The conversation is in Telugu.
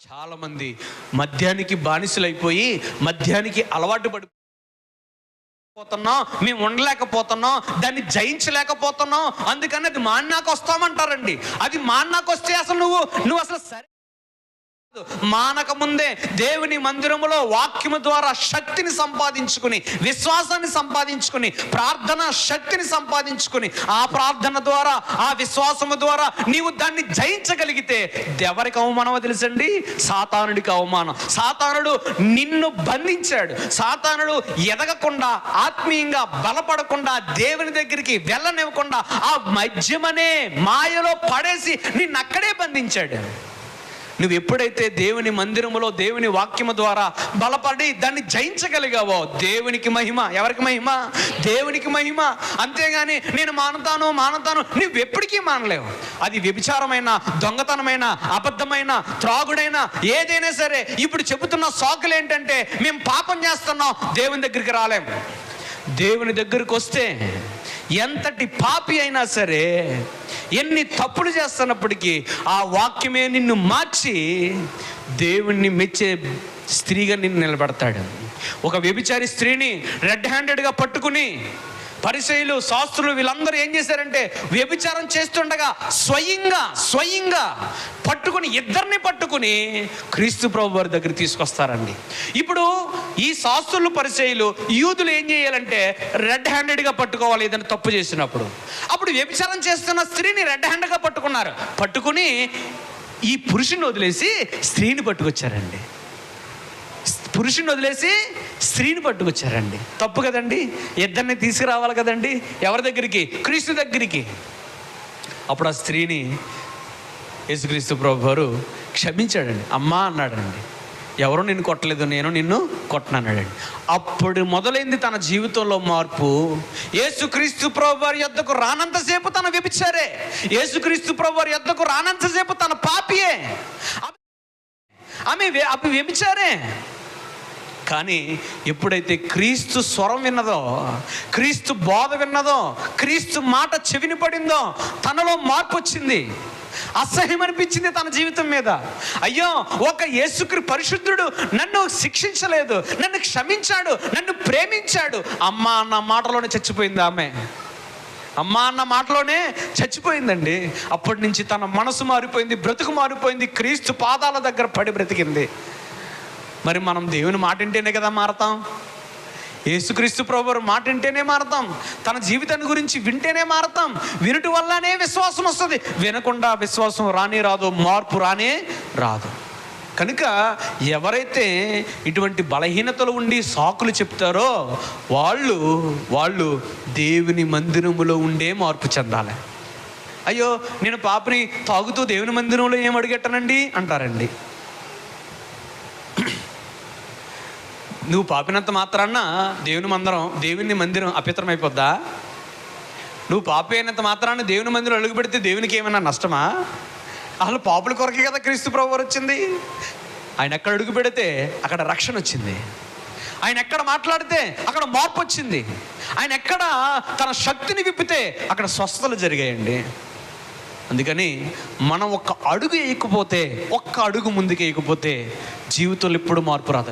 చాలామంది మద్యానికి బానిసలైపోయి మద్యానికి అలవాటు పడి పోతున్నాం మేము ఉండలేకపోతున్నాం దాన్ని జయించలేకపోతున్నాం అందుకని అది మాన్నాకు వస్తామంటారండి. అది మాన్నాకు వస్తే అసలు నువ్వు నువ్వు అసలు సరే మానక ముందే దేవుని మందిరములో వాక్యము ద్వారా శక్తిని సంపాదించుకుని విశ్వాసాన్ని సంపాదించుకుని ప్రార్థన శక్తిని సంపాదించుకుని ఆ ప్రార్థన ద్వారా ఆ విశ్వాసము ద్వారా నీవు దాన్ని జయించగలిగితే ఎవరికి అవమానమో తెలుసండి? సాతానుడికి అవమానం. సాతానుడు నిన్ను బంధించాడు. సాతానుడు ఎదగకుండా ఆత్మీయంగా బలపడకుండా దేవుని దగ్గరికి వెళ్ళనివ్వకుండా ఆ మధ్యమనే మాయలో పడేసి నిన్నక్కడే బంధించాడు. నువ్వు ఎప్పుడైతే దేవుని మందిరములో దేవుని వాక్యము ద్వారా బలపడి దాన్ని జయించగలిగావో దేవునికి మహిమ. ఎవరికి మహిమ? దేవునికి మహిమ. అంతేగాని నేను మానతాను మానతాను నువ్వు ఎప్పటికీ మానలేవు. అది వ్యభిచారమైన దొంగతనమైన అబద్ధమైన త్రాగుడైనా ఏదైనా సరే ఇప్పుడు చెబుతున్న సాకులు ఏంటంటే మేము పాపం చేస్తున్నాం దేవుని దగ్గరికి రాలేము దేవుని దగ్గరికి వస్తే ఎంతటి పాపి అయినా సరే ఎన్ని తప్పులు చేస్తున్నప్పటికీ ఆ వాక్యమే నిన్ను మార్చి దేవుణ్ణి మెచ్చే స్త్రీగా నిన్ను నిలబెడతాడు. ఒక వ్యభిచారి స్త్రీని రెడ్ హ్యాండెడ్గా పట్టుకుని పరిశైలు శాస్త్రులు వీళ్ళందరూ ఏం చేశారంటే వ్యభిచారం చేస్తుండగా స్వయంగా స్వయంగా పట్టుకుని ఇద్దరిని పట్టుకుని క్రీస్తు ప్రభు వారి దగ్గర తీసుకొస్తారండి. ఇప్పుడు ఈ శాస్త్రులు పరిచయలు యూదులు ఏం చేయాలంటే రెడ్ హ్యాండెడ్గా పట్టుకోవాలి ఏదైనా తప్పు చేసినప్పుడు. అప్పుడు వ్యభిచారం చేస్తున్న స్త్రీని రెడ్ హ్యాండ్గా పట్టుకున్నారు. పట్టుకుని ఈ పురుషుని వదిలేసి స్త్రీని పట్టుకొచ్చారండి. పురుషుని వదిలేసి స్త్రీని పట్టుకొచ్చారండి తప్పు కదండి ఇద్దరిని తీసుకురావాలి కదండి ఎవరి దగ్గరికి క్రీస్తు దగ్గరికి అప్పుడు ఆ స్త్రీని యేసుక్రీస్తు ప్రభు గారు క్షమించాడండి అమ్మా అన్నాడండి ఎవరు నిన్ను కొట్టలేదు నేను నిన్ను కొట్టనన్నాడండి అప్పుడు మొదలైంది తన జీవితంలో మార్పు యేసుక్రీస్తు ప్రభు వారి యొద్దకు రానంతసేపు తన వ్యభిచారే యేసుక్రీస్తు ప్రభు వారి యొద్దకు రానంతసేపు తన పాపియే ఆమె- అవి వ్య- వ్యభిచారే కానీ ఎప్పుడైతే క్రీస్తు స్వరం విన్నదో క్రీస్తు బోధ విన్నదో క్రీస్తు మాట చెవిని పడిందో తనలో మార్పు వచ్చింది. అసహ్యం అనిపించింది తన జీవితం మీద. అయ్యో ఒక యేసుక్రి పరిశుద్ధుడు నన్ను శిక్షించలేదు నన్ను క్షమించాడు నన్ను ప్రేమించాడు. అమ్మ అన్న మాటలోనే చచ్చిపోయింది ఆమె. అమ్మ అన్న మాటలోనే చచ్చిపోయిందండి. అప్పటి నుంచి తన మనసు మారిపోయింది బ్రతుకు మారిపోయింది క్రీస్తు పాదాల దగ్గర పడి బ్రతికింది. మరి మనం దేవుని మాట వింటేనే కదా మారతాం? యేసుక్రీస్తు ప్రభు మాట వింటేనే మారతాం. తన జీవితాన్ని గురించి వింటేనే మారతాం. వినుటి వల్లనే విశ్వాసం వస్తుంది. వినకుండా విశ్వాసం రానే రాదు మార్పు రానే రాదు. కనుక ఎవరైతే ఇటువంటి బలహీనతలు ఉండి సాకులు చెప్తారో వాళ్ళు వాళ్ళు దేవుని మందిరములో ఉండే మార్పు చెందాలి. అయ్యో నేను పాపని తాగుతూ దేవుని మందిరంలో ఏం అడిగెట్టనండి అంటారండి. నువ్వు పాపినంత మాత్రాన్న దేవుని మందిరం దేవుని మందిరం అపిత్రం అయిపోద్దా నువ్వు పాపి అయినంత మాత్రాన్ని దేవుని మందిరం అడుగు పెడితే దేవునికి ఏమైనా నష్టమా? అసలు పాపుల కొరకే కదా క్రీస్తు ప్రభువారు వచ్చింది. ఆయన ఎక్కడ అడుగు పెడితే అక్కడ రక్షణ వచ్చింది. ఆయన ఎక్కడ మాట్లాడితే అక్కడ మార్పు వచ్చింది. ఆయన ఎక్కడ తన శక్తిని విప్పితే అక్కడ స్వస్థతలు జరిగాయండి. అందుకని మనం ఒక్క అడుగు వేయకపోతే ఒక్క అడుగు ముందుకు వేయకపోతే జీవితంలో ఎప్పుడు మార్పు రాదు.